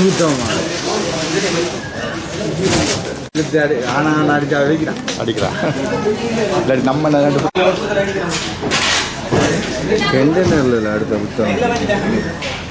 ஒரு அடிச்சா வைக்கிறான் அடிக்கிறான் இல்லாட்டி நம்ம அடுத்த புத்தகம்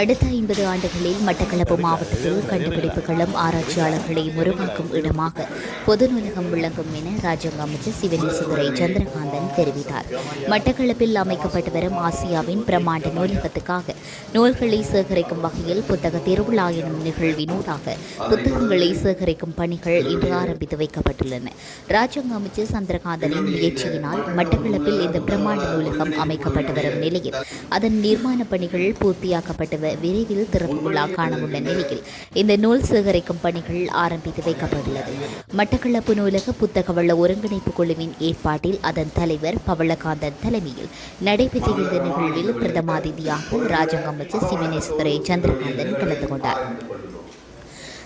அடுத்த ஐம்பது ஆண்டுகளில் மட்டக்களப்பு மாவட்டத்தில் கண்டுபிடிப்புகளும் ஆராய்ச்சியாளர்களை உருவாக்கும் இடமாக பொது நூலகம் விளங்கும் என ராஜாங்க அமைச்சர் சிவனேசுவரை சந்திரகாந்தன் தெரிவித்தார். மட்டக்களப்பில் அமைக்கப்பட்டு வரும் ஆசியாவின் பிரம்மாண்ட நூலகத்துக்காக நூல்களை சேகரிக்கும் வகையில் புத்தக திருவிழா எனும் நிகழ்வினூடாக புத்தகங்களை சேகரிக்கும் பணிகள் இன்று ஆரம்பித்து வைக்கப்பட்டுள்ளன. ராஜாங்க அமைச்சர் சந்திரகாந்தனின் முயற்சியினால் மட்டக்களப்பில் இந்த பிரம்மாண்ட நூலகம் அமைக்கப்பட்டு வரும் நிலையில் அதன் நிர்மாண பணிகள் பூர்த்தியாக்கப்பட்டு விரைவில் திறப்பு விழா காணவுள்ள நிலையில் இந்த நூல் சேகரிக்கும் பணிகள் ஆரம்பித்து வைக்கப்பட்டுள்ளது. மட்டக்களப்பு நூலக புத்தக வள்ள ஒருங்கிணைப்பு குழுவின் ஏற்பாட்டில் அதன் தலைவர் பவளகாந்தன் தலைமையில் நடைபெற்ற இந்த நிகழ்வில் பிரதமாதிதியாக ராஜாங்க அமைச்சர் சிவனேஸ்வரை சந்திரகாந்தன் கலந்து கொண்டார்.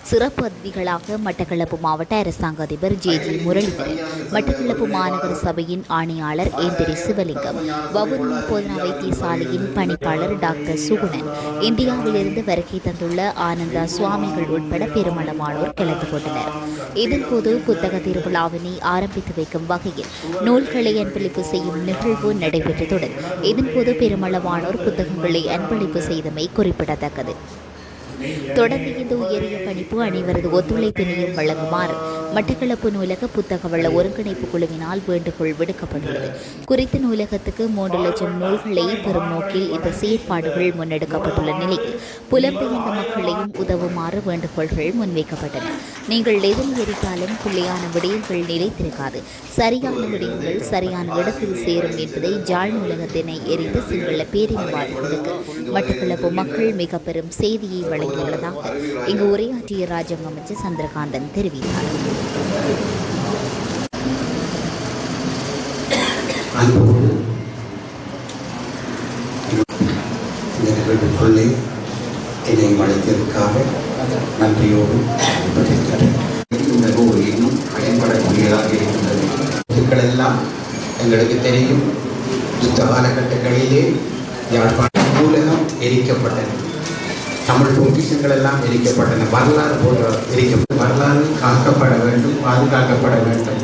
சிறப்பு அதிதிகளாக மட்டக்களப்பு மாவட்ட அரசாங்க அதிபர் ஜே ஜி முரளிதரன் மட்டக்களப்பு மாநகர சபையின் ஆணையாளர் ஏந்திரி சிவலிங்கம் வவுனியா போதனா வைத்தியசாலையின் பணிப்பாளர் டாக்டர் சுகுணன் இந்தியாவிலிருந்து வருகை தந்துள்ள ஆனந்தா சுவாமிகள் உட்பட பெருமளவானோர் கலந்து கொண்டனர். இதன்போது புத்தக திருவிழாவினை ஆரம்பித்து வைக்கும் வகையில் நூல்களை அன்பளிப்பு செய்யும் நிகழ்வு நடைபெற்றதுடன் இதன்போது பெருமளவானோர் புத்தகங்களை அன்பளிப்பு செய்தமை குறிப்பிடத்தக்கது. தொடர்ந்து இந்த உயரிய பணிப்பு அனைவரது ஒத்துழைப்பினையும் வழங்குமாறு மட்டக்களப்பு நூலக புத்தக வள ஒருங்கிணைப்பு குழுவினால் வேண்டுகோள் விடுக்கப்பட்டுள்ளது. குறித்த நூலகத்துக்கு மூன்று லட்சம் நூல்களை பெறும் நோக்கில் இந்த செயற்பாடுகள் முன்னெடுக்கப்பட்டுள்ள நிலையில் புலம்பெயர்ந்த மக்களையும் உதவுமாறு வேண்டுகோள்கள் முன்வைக்கப்பட்டன. நீங்கள் எதில் எரித்தாலும் பிள்ளையான விடயங்கள் நிலைத்திருக்காது. சரியான விடயங்கள் சரியான இடத்தில் சேரும் என்பதை ஜாழ் நூலகத்தினை எரிந்து சிங்கள பேரினவாதிகளுக்கு மட்டக்களப்பு மக்கள் மிக பெரும் செய்தியை வழங்கியுள்ளதாக இங்கு உரையாற்றிய ராஜாங்க அமைச்சர் சந்திரகாந்தன் தெரிவித்தார். அன்போடு இந்த நிகழ்வுக்குள்ளே என்னை அழைத்ததற்காக நன்றியோடு பதில்கிறேன் இந்த இன்னும் பயன்படக்கூடியதாக இருக்கின்றது. இதுக்கள் எங்களுக்கு தெரியும். யுத்த காலகட்டங்களிலே யாழ்ப்பாண நூலகம் எரிக்கப்பட்டது. தமிழ் பொக்கிஷங்கள் எல்லாம் எரிக்கப்பட்டன. வரலாறு போன்ற எரிக்கப்பட்ட வரலாறு காக்கப்பட வேண்டும் பாதுகாக்கப்பட வேண்டும்.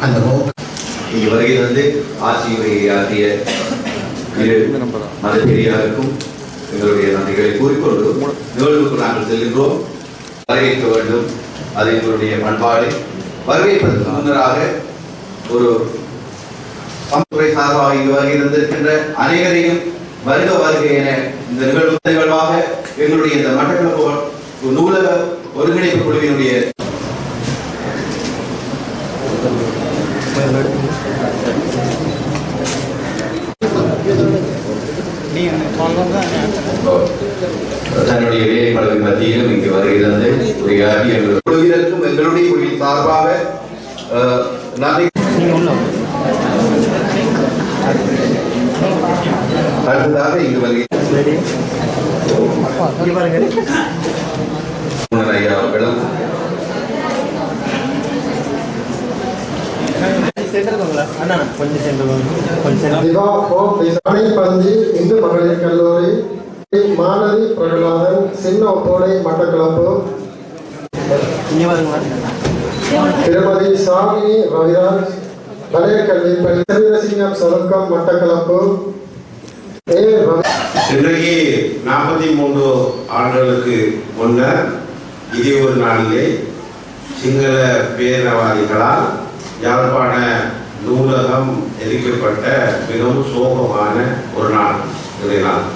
அந்த நோக்கம் இங்கு வருகிறது ஆட்சியுரை ஆகிய இரு மத பெரியாருக்கும் எங்களுடைய நன்றிகளை கூறிக்கொண்டு நிகழ்வுக்கு நாங்கள் செல்கின்றோம். வரவேற்க வேண்டும். அது எங்களுடைய பண்பாடு. வரவேற்பதற்கு முன்னராக ஒரு சமத்துறை சார்பாக இங்கு வருகை தந்திருக்கின்ற அனைவரையும் வருக வருக என இந்த நிகழ்வு நிகழ்வாக எங்களுடைய இந்த மட்டக்களப்பு நூலக ஒருங்கிணைப்பு குழுவினுடைய தன்னுடைய வேலை மத்தியிலும் இங்கு வருகிறது உரையாற்றி எங்கள் குழுவினருக்கும் எங்களுடைய குழுவின் சார்பாக நன்றி அடுத்ததாக இங்கு ஐயா அவர்களும் இந்து மகளிர் கல்லூரி மாணவி பிரகலாதன் சின்ன ஒப்போடை மட்டக்களப்பு. திருமதி சாமினி ரவிராஜ் வலய கல்வி பணி சிங்கம் சதுக்கம் மட்டக்களப்பு. இன்றைக்கு நாற்பத்தி மூன்று ஆண்டுகளுக்கு முன்னர் இதே ஒரு நாளிலே சிங்கள பேரவாதிகளால் யாழ்ப்பாண நூலகம் எரிக்கப்பட்ட மிகவும் சோகமான ஒரு நாள் இன்றைய நாள்.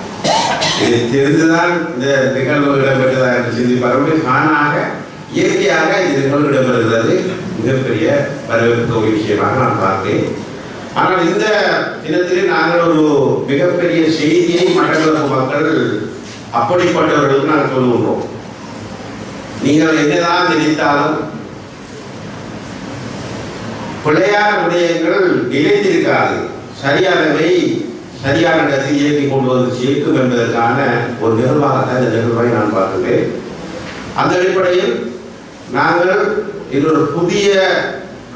இது தெரிந்துதான் இந்த நிகழ்வு இடம்பெற்றதா என்று சிந்திப்பார்கள். தானாக இயற்கையாக இந்த நிகழ்வு இடம்பெறுகிறது. மிகப்பெரிய வரவேற்கக்கூடிய விஷயமாக நான் பார்த்தேன். ஆனால் இந்த தினத்திலே நாங்கள் ஒரு மிகப்பெரிய செய்தியை மட்டக்களப்பு மக்கள் அப்படிப்பட்டவர்களுக்கு நாங்கள் சொல்லுகின்றோம். நீங்கள் என்னதான் நினைத்தாலும் பிழையான விடயங்கள் நிலைத்திருக்காது. சரியானவை சரியான இடத்தில் இயக்கி கொண்டு வந்து சேர்க்கும் என்பதற்கான ஒரு நிகழ்வாகத்தான் இந்த நிகழ்வை நான் பார்க்கிறேன். அந்த அடிப்படையில் நாங்கள் இன்னொரு புதிய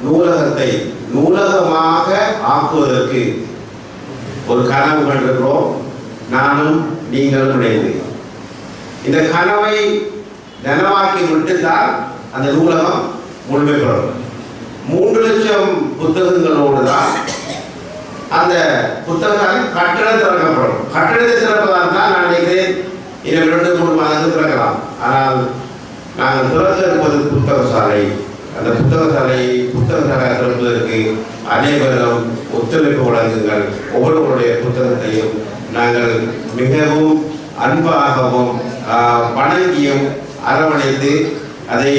நூலகத்தை நூலகமாக ஆக்குவதற்கு ஒரு கனவு கண்டிருக்கிறோம். நானும் நீங்களும் உடையது இந்த கனவை நனவாக்கி விட்டுத்தான் அந்த நூலகம் முழுமை பெறும். மூன்று லட்சம் புத்தகங்களோடு தான் அந்த புத்தகம் கட்டடம் திறக்கப்படும். கட்டடத்தை திறப்பதாக தான் நான் நினைக்கிறேன் இன்னும் இரண்டு மூணு மாதங்கள் திறக்கலாம். ஆனால் நாங்கள் திறக்க இருப்பது புத்தக சாலை அந்த புத்தகசாலை புத்தகசாலை திறப்பதற்கு அனைவரும் ஒத்துழைப்பு வழங்குங்கள். ஒவ்வொருவருடைய புத்தகத்தையும் நாங்கள் மிகவும் அன்பாகவும் வணங்கியும் அரவணைத்து அதை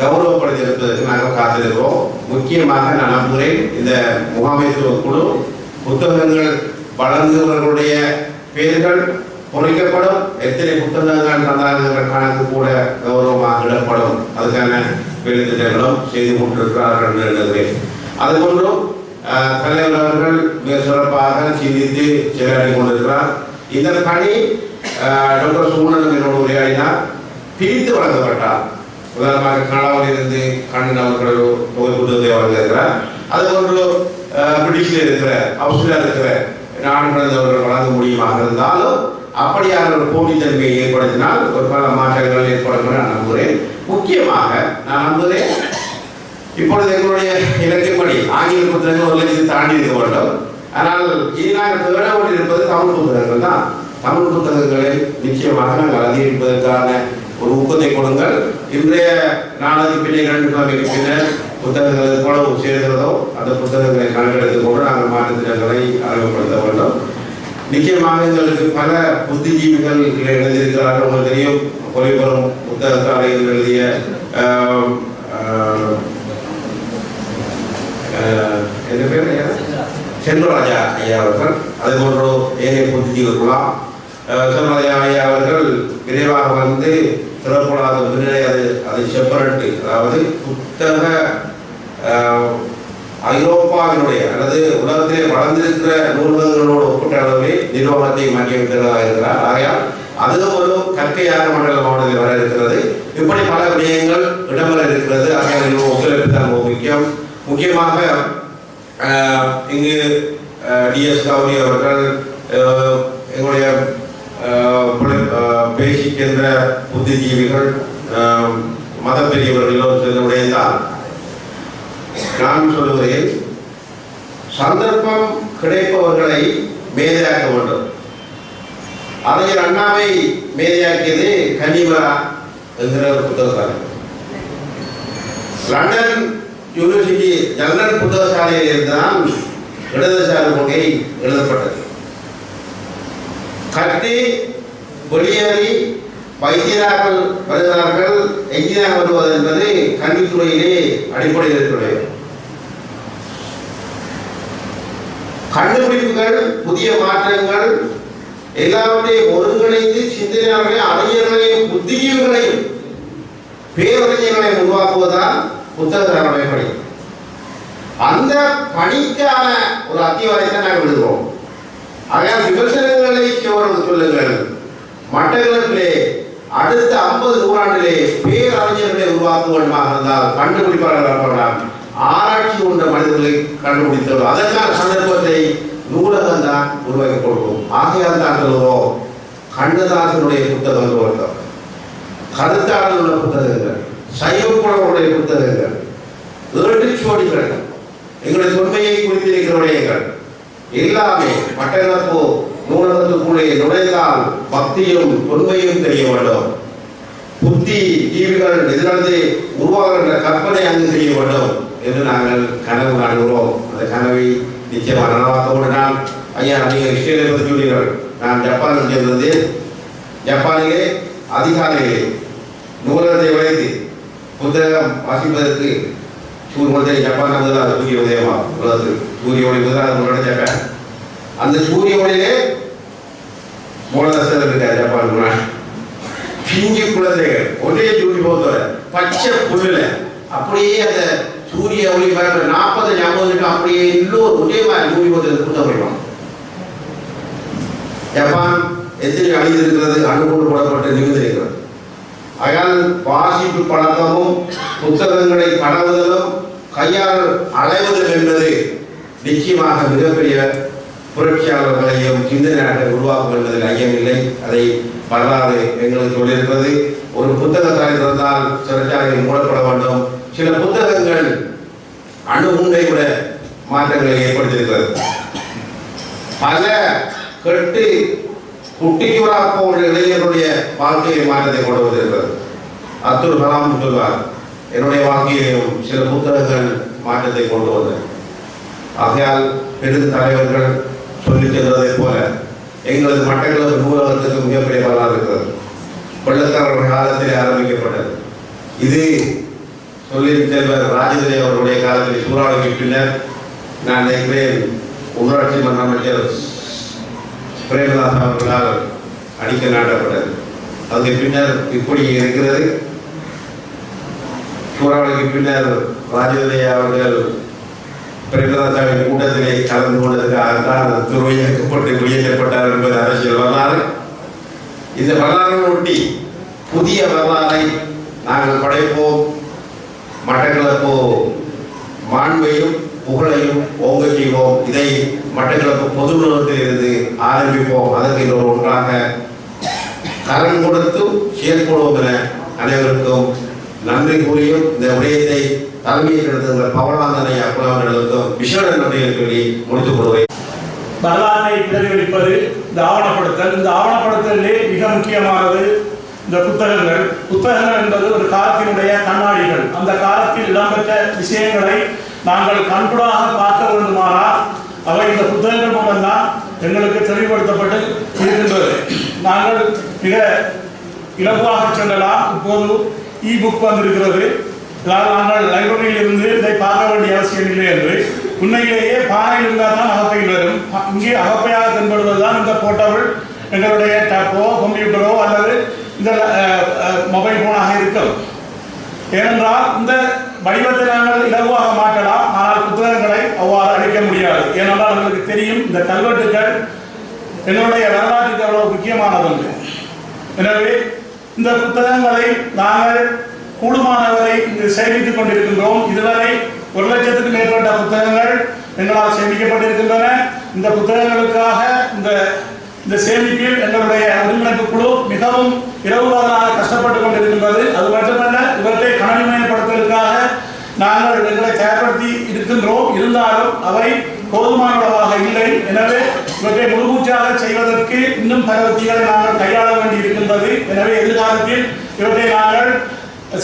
கௌரவப்படுத்தியிருப்பதற்கு நாங்கள் காத்திருக்கிறோம். முக்கியமாக நான் நம்புகிறேன் இந்த முகாமைத்துவ குழு புத்தகங்கள் வழங்குபவர்களுடைய பெயர்கள் குறைக்கப்படும் எத்தனை புத்தகங்கள் தந்தார்கள் கணக்கு கூட கௌரவமாக இடப்படும். அதுக்கான வேலைத்திட்டங்களும் செய்து கொண்டிருக்கிறார்கள் என்று எண்ணுகிறேன் அதுபோன்றும் ஆஹ், தலைவர் அவர்கள் மிக சிறப்பாக சிந்தித்து செயலாடி கொண்டிருக்கிறார். இந்த பணி டாக்டர் சுகுணன் என்னோடு உரையாடினார். பிரித்து வழங்கப்பட்டார். உதாரணமாக கணவர் இருந்து கண்ணன் அவர்கள் தொகை புத்தகத்தை வழங்குகிறார் அதுபோன்று பிரிட்டிஷில் இருக்கிற ஆஸ்திரேலியா இருக்கிற நாடு கடந்தவர்கள் வழங்க முடியுமாக இருந்தாலும் அப்படியான ஒரு போட்டித்தன்மையை ஏற்படுத்தினால் ஒரு பல மாற்றங்கள் ஏற்படும் என நம்புகிறேன். முக்கியமாக நான் நம்புகிறேன் இப்பொழுது எங்களுடைய இலக்கியப்படி ஆங்கில புத்தகங்கள் ஒரு லட்சத்தை தாண்டி இருக்க வேண்டும். ஆனால் இனி நாங்கள் தேட வேண்டியிருப்பது தமிழ் புத்தகங்கள் தான். தமிழ் புத்தகங்களை நிச்சயமாக நாங்கள் அதிகரிப்பதற்கான ஒரு ஊக்கத்தை கொடுங்கள். இன்றைய நாளைக்கு பின்ன இரண்டு பின்னர் புத்தகங்கள் எவ்வளவு சேர்கிறதோ அந்த புத்தகங்களை கணக்கெடுத்து கொண்டு நாங்கள் மாற்றுத்திட்டங்களை அறிமுகப்படுத்த வேண்டும். நிச்சயமாக எங்களுக்கு பல புத்திஜீவிகள் எழுதியிருக்கிறார்கள். உங்களுக்கு தெரியும் கொலைபுரம் புத்தகத்தாலையில் எழுதிய ஆஹ், ஆஹ், என்ன பேர் ஐயா? செல்வராஜா ஐயா அவர்கள். அதே போன்று ஏனைய புத்திஜீவிகளாம் செல்வராஜா ஐயா அவர்கள் விரைவாக வந்து சிறப்புலாத பின்னணி அது அது செப்பரட்டு. அதாவது புத்தக ஆஹ், ஐரோப்பாவினுடைய அல்லது உலகத்திலே வளர்ந்திருக்கிற நூலகங்களோடு ஒப்பிட்ட அளவில் நிறுவனத்தை மாற்றியமைக்கிறதாக இருக்கிறார். ஆகையால் அதுவும் ஒரு கற்கையாக மண்டல மாவட்டத்தில் வர இருக்கிறது. இப்படி பல விடயங்கள் இடம்பெற இருக்கிறது. ஆகையால் ஒத்துழைப்பு தான் ரொம்ப முக்கியம். முக்கியமாக இங்கு டிஎஸ் கௌரி அவர்கள் எங்களுடைய பேசிக்கின்ற புத்திஜீவிகள் மத பெரியவர்கள் எல்லோரும் சேர்ந்தவுடைய தான் நான் சொல்லுகிறேன் சந்தர்ப்பம் கிடைப்பவர்களை மேதையாக்க வேண்டும். அறிஞர் அண்ணாவை மேதையாக்கியது கன்னிமரா என்கிற ஒரு புத்தகசாலை. லண்டன் யூனிவர்சிட்டி லண்டன் புத்தகசாலையில் இருந்துதான் இடதுசாரி கொள்கை எழுதப்பட்டது. கட்டி வெளியேறி வைத்தியராக வருகிறார்கள் எஞ்சினார் வருவது என்பது கல்வித்துறையிலே அடிப்படையில் இருக்கிறது. கண்டுபிடிப்புகள் புதிய மாற்றங்கள் எல்லாவற்றையும் ஒருங்கிணைந்து சிந்தனையாளர்களையும் அறிஞர்களையும் புத்திஜீவிகளையும் பேரறிஞர்களையும் உருவாக்குவதுதான் புத்தக பணி அந்த பணிக்கான ஒரு அத்திவாரத்தை நாங்கள் விடுவோம் ஆகையால் விமர்சனங்களை சிவர்கள் சொல்லுங்கள். மட்டக்களப்பிலே அடுத்த ஐம்பது நூறாண்டிலே பேரறிஞர்களை உருவாக்க இருந்தால் கண்டுபிடிப்பாளர்கள் வேண்டாம் ஆராய்ச்சி கொண்ட மனிதர்களை கண்டுபிடித்தவர் அதற்கான சந்தர்ப்பத்தை நூலகம் தான் உருவாக்கி கொடுக்கும் ஆகையால் தான் சொல்லுவோம் கண்ணதாசனுடைய புத்தகங்கள் வந்தோம் கருத்தாளர் உள்ள புத்தகங்கள் சைவப்புலவருடைய புத்தகங்கள் ஏட்டுச்சுவடிகள் எங்களுடைய தொன்மையை குறித்திருக்கிற விடயங்கள் எல்லாமே மட்டக்களப்பு நூலகத்துக்குள்ளே நுழைந்தால் பக்தியும் தொன்மையும் தெரிய வேண்டும். புத்தி தீவுகள் எதிர்ந்து உருவாகின்ற கற்பனை அங்கு தெரிய வேண்டும். என்று நாங்கள் கனவு காண்கிறோம். அந்த கனவை நிச்சயமாக நனவாக்க நான் ஐயா நீங்கள் இஸ்ரேலை பற்றி சொன்னீர்கள் நான் ஜப்பான் சேர்ந்தது ஜப்பானிலே அதிகாலையிலே நூலகத்தை உழைத்து புத்தகம் வாசிப்பதற்கு சூரிய ஒளி ஜப்பான் முதலாவது சூரிய உதயமா உலகத்தில் சூரிய ஒளி முதலாவது முன்னாடி ஜப்பான். அந்த சூரிய ஒளியிலே மூலதசர் இருக்கார் ஜப்பான் முன்னாடி பிஞ்சு குழந்தைகள் ஒரே போகிறத பச்சை புல்லுல அப்படியே அந்த சூரிய ஒளி பரப்பு நாற்பது ஞாபகம் அப்படியே எல்லோரும் ஒரே மாதிரி யூனிஃபார்த்தில் புத்தகம் படிப்பாங்க ஜப்பான் எத்தனை அழிந்திருக்கிறது அணுகோடு நிமிந்து இருக்கிறது அயால் வாசிப்பு பழக்கமும் புத்தகங்களை படவுதலும் கையால் அலைவதும் என்பது நிச்சயமாக மிகப்பெரிய புரட்சியாளர்களையும் சிந்தனையாளர்கள் உருவாக்கும் என்பதில் ஐயமில்லை. அதை வரலாறு எங்களுக்கு சொல்லியிருக்கிறது. ஒரு புத்தகத்தாய் இருந்தால் சிறைச்சாலைகள் மூடப்பட வேண்டும். சில புத்தகங்கள் அணு உண்டை விட மாற்றங்களை ஏற்படுத்தியிருக்கிறது. பல கட்டு குட்டியூரா போன்ற இளைஞருடைய வாழ்க்கையை மாற்றத்தை கொண்டு வந்திருக்கிறது. அப்துல் கலாம் சொல்வார் என்னுடைய வாழ்க்கையிலும் சில புத்தகங்கள் மாற்றத்தை கொண்டு வந்தது ஆகையால் பெரும் தலைவர்கள் சொல்லி சென்றதை போல எங்களது மட்டக்களப்பு நூலகத்துக்கு மிகப்பெரிய வரலாறு இருக்கிறது. கொள்ளக்காரர் காலத்தில் ஆரம்பிக்கப்பட்டது. இது சொல்லி செல்வர் ராஜதுரை அவர்களுடைய காலத்தில் சூறாவளிக்கு பின்னர் நான் நினைக்கிறேன் உள்ளாட்சி மன்ற அமைச்சர் பிரேமதாஸ் அவர்களால் அடிக்க நாட்டப்பட்டது. அதுக்கு பின்னர் இப்படி இருக்கிறது. சூறாவளிக்கு பின்னர் ராஜதுரை அவர்கள் பிரேமதாசாவின் கூட்டத்திலே கலந்து கொண்டதற்காகத்தான் அந்த துறையக்கப்பட்டு வெளியேற்றப்பட்டார் என்பது அரசியல் வரலாறு. இந்த வரலாறை ஒட்டி புதிய வரலாறை நாங்கள் படைப்போம். மட்டக்களப்பு மாண்பையும் புகழையும் ஓங்க செய்வோம். இதை மட்டக்களப்பு பொது நிறுவனத்திலிருந்து ஆரம்பிப்போம் அதற்கு இன்னொரு ஒன்றாக கரம் கொடுத்து செயற்படுவோம் என அனைவருக்கும் நன்றி கூறியும் இந்த விடயத்தை தலைமையை எடுத்த பவனாந்தனை அப்புறவர்களுக்கும் விசேட நன்றியை சொல்லி முடித்துக் கொள்வேன் வரலாற்றை பிரதிபலிப்பது இந்த ஆவணப்படுத்தல். இந்த ஆவணப்படுத்தலே மிக முக்கியமானது. இந்த புத்தகங்கள். புத்தகங்கள் என்பது ஒரு காலத்தினுடைய கண்ணாடிகள். அந்த காலத்தில் இடம்பெற்ற விஷயங்களை நாங்கள் கண்கூடாக பார்க்க வேண்டுமானால் அவை இந்த புத்தகங்கள் மூலம்தான் எங்களுக்கு தெளிவுபடுத்தப்பட்டு இருக்கின்றது. நாங்கள் மிக இலகுவாக செல்லலாம். இப்போது இ புக் வந்திருக்கிறது. அதாவது நாங்கள் லைப்ரரியில் இருந்து இதை பார்க்க வேண்டிய அவசியம் இல்லை என்று. உண்மையிலேயே பானையில் இருந்தால் தான் அகப்பையில் வரும். இங்கே அகப்பையாக தென்படுவது தான் இந்த போர்ட்டபிள் எங்களுடைய டேப்போ கம்ப்யூட்டரோ அல்லது இந்த மொபைல் ஃபோனாக இருக்கும் ஏனென்றால் இந்த வடிவத்தை நாங்கள் இலகுவாக மாற்றலாம் ஆனால் புத்தகங்களை அவ்வாறு அழைக்க முடியாது. ஏனென்றால் உங்களுக்கு தெரியும் இந்த கல்வெட்டுகள் என்னுடைய வரலாற்றுக்கு அவ்வளவு முக்கியமானது ஒன்று எனவே இந்த புத்தகங்களை நாங்கள் கூடுமானவரை இங்கு சேமித்துக் கொண்டிருக்கின்றோம். இதுவரை ஒரு லட்சத்துக்கு மேற்பட்ட புத்தகங்கள் எங்களால் சேமிக்கப்பட்டிருக்கின்றன. இந்த புத்தகங்களுக்காக இந்த இந்த சேமிப்பில் எங்களுடைய ஒருங்கிணைப்பு குழு மிகவும் இரவுபகலாக கஷ்டப்பட்டு கொண்டிருக்கின்றது. அது மட்டுமல்ல இவற்றை கணனிமயப்படுத்துவதற்காக நாங்கள் எங்களை தயார்படுத்தி இருக்கின்றோம். இருந்தாலும் அவை போதுமானதாக இல்லை. எனவே இவற்றை முழுமூச்சாக செய்வதற்கு இன்னும் பல உத்திகளை நாங்கள் கையாள வேண்டி இருக்கின்றது எனவே எதிர்காலத்தில் இவற்றை நாங்கள்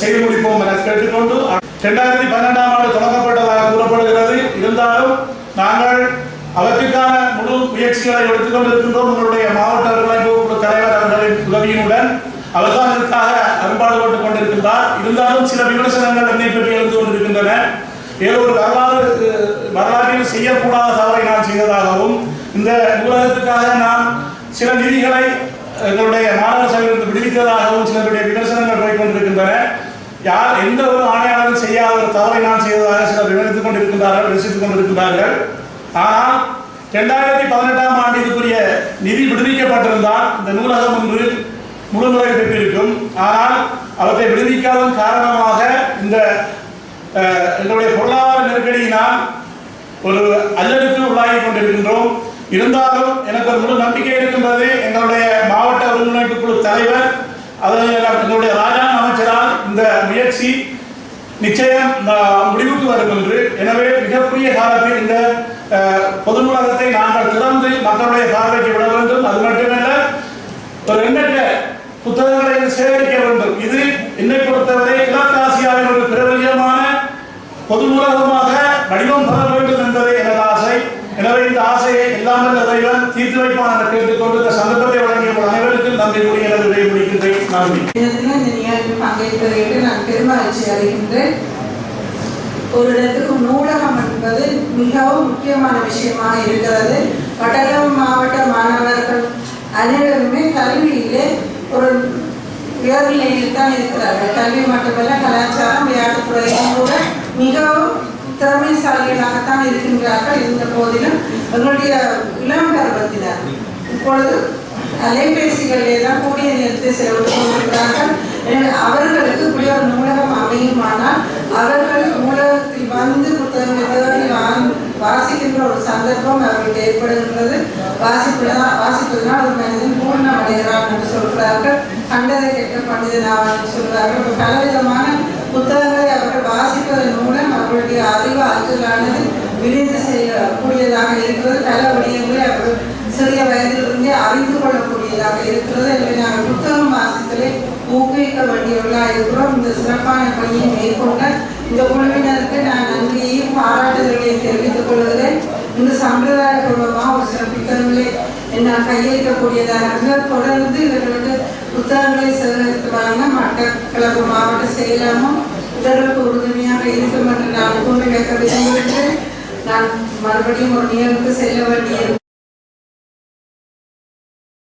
செய்து முடிப்போம் என கேட்டுக்கொண்டு இரண்டாயிரத்தி பன்னெண்டாம் ஆண்டு தொடங்கப்பட்டதாக கூறப்படுகிறது. இருந்தாலும் நாங்கள் அவற்றுக்கான முழு முயற்சிகளை எடுத்துக்கொண்டிருக்கின்றோம் உங்களுடைய மாவட்ட தலைவர் அவர்களின் உதவியினுடன் அவர்தான் இதற்காக அரும்பாடுபட்டுக் கொண்டிருக்கின்றார். இருந்தாலும் சில விமர்சனங்கள் என்னை பற்றி எழுந்து கொண்டிருக்கின்றன. ஏதோ ஒரு வரலாறு வரலாற்றில் செய்யக்கூடாத தவறை நான் செய்ததாகவும் இந்த நூலகத்துக்காக நான் சில நிதிகளை எங்களுடைய மாணவ சபையிலிருந்து விடுவித்ததாகவும் சிலருடைய விமர்சனங்கள் போய் கொண்டிருக்கின்றன. யார் எந்த ஒரு ஆணையாளரும் செய்யாத ஒரு தவறை நான் செய்ததாக சிலர் விவரித்துக் கொண்டிருக்கின்றார்கள் விமர்சித்துக் கொண்டிருக்கின்றார்கள். ஆனால் இரண்டாயிரத்தி பதினெட்டாம் ஆண்டு இதுக்குரிய நிதி விடுவிக்கப்பட்டிருந்தால் இந்த நூலகம் ஒன்று முழுமுறை பெற்றிருக்கும் ஆனால் அவற்றை விடுவிக்காதன் காரணமாக இந்த எங்களுடைய பொருளாதார நெருக்கடியினால் ஒரு அல்லலுக்கு உள்ளாகி கொண்டிருக்கின்றோம். இருந்தாலும் எனக்கு ஒரு முழு நம்பிக்கை இருக்கின்றது எங்களுடைய மாவட்ட ஒருங்கிணைப்பு குழு தலைவர் அதில் எங்களுடைய ராஜாங்க அமைச்சரால் இந்த முயற்சி நிச்சயம் முடிவுக்கு வரும் என்று எனவே மிகக்குரிய காலத்தில் இந்த பொது நூலகத்தை நாங்கள் திறந்து மக்களுடைய பார்வைக்கு விட வேண்டும். அது மட்டுமல்ல ஒரு எண்ணற்ற புத்தகங்களை இங்கு சேகரிக்க வேண்டும் இது என்னை பொறுத்தவரை கிழக்காசியாவின் ஒரு பிரபல்யமான பொது நூலகமாக வடிவம் பெற வேண்டும் என்பதே எனது ஆசை. எனவே இந்த ஆசையை இல்லாமல் இறைவன் தீர்த்து வைப்பான் என கேட்டுக்கொண்டு இந்த சந்தர்ப்பத்தை வழங்கிய அனைவருக்கும் நன்றி கூறி எனது உரையை முடிக்கின்றேன். நன்றி. இந்த நிகழ்வு பங்கேற்பதை நான் பெருமகிழ்ச்சி அடைகின்றேன். ஒரு இடத்துக்கு நூலகம் என்பது மிகவும் முக்கியமான விஷயமாக இருக்கிறது. வடகம் மாவட்ட மாணவர்கள் அனைவருமே கல்வியிலே ஒரு உயர்நிலையில் தான் இருக்கிறார்கள். கல்வி மட்டுமல்ல கலாச்சாரம் விளையாட்டுத்துறையும் கூட மிகவும் திறமைசாலிகளாகத்தான் இருக்கின்றார்கள் இருந்த போதிலும். எங்களுடைய இளம் பருவத்தினர் இப்பொழுது அலைபேசிகளிலே தான் கூடிய நேரத்தை செலவிட்டு கொண்டிருக்கிறார்கள் எனவே அவர்களுக்கு இப்படி ஒரு நூலகம் அமையுமானால் அவர்கள் நூலகத்தில் வந்து புத்தகங்களை வாசிக்கின்ற ஒரு சந்தர்ப்பம் அவர்களுக்கு ஏற்படுகின்றது. வாசிப்பதனால் வாசிப்பதனால் ஒரு மனிதன் பூர்ணம் அடைகிறான் என்று சொல்கிறார்கள். கண்டதை கேட்க பண்டிதனாவான் என்று சொல்கிறார்கள். பலவிதமான புத்தகங்களை அவர்கள் வாசிப்பதன் மூலம் அவர்களுடைய அறிவு ஆற்றலானது விரிந்து செய்யக்கூடியதாக இருக்கிறது. பல விடயங்களை அவர்கள் சிறிய வயதிலிருந்தே அறிந்து கொள்ளக்கூடியதாக இருக்கிறது. எனவே நாங்கள் புத்தகம் வாசித்தலை ஊக்குவிக்க வேண்டியவர்களாக இருக்கிறோம். இந்த சிறப்பான பணியை மேற்கொண்ட இந்த குழுவினருக்கு நான் நன்றியையும் பாராட்டுதல்களையும் தெரிவித்துக் கொள்கிறேன். இந்த சம்பிரதாய பூர்வமாக ஒரு சில புத்தகங்களை என்னால் கையளிக்கக்கூடியதாக இருந்தால் தொடர்ந்து இவர்களுக்கு புத்தகங்களை சேகரித்துவாங்க மட்டக்களப்பு மாவட்ட செயலாமும் இதற்கு உறுதுணையாக இருக்கும் என்று நான் கூறி வைக்க விரும்புகிறேன் நான் மறுபடியும் ஒரு நிகழ்வுக்கு செல்ல வேண்டிய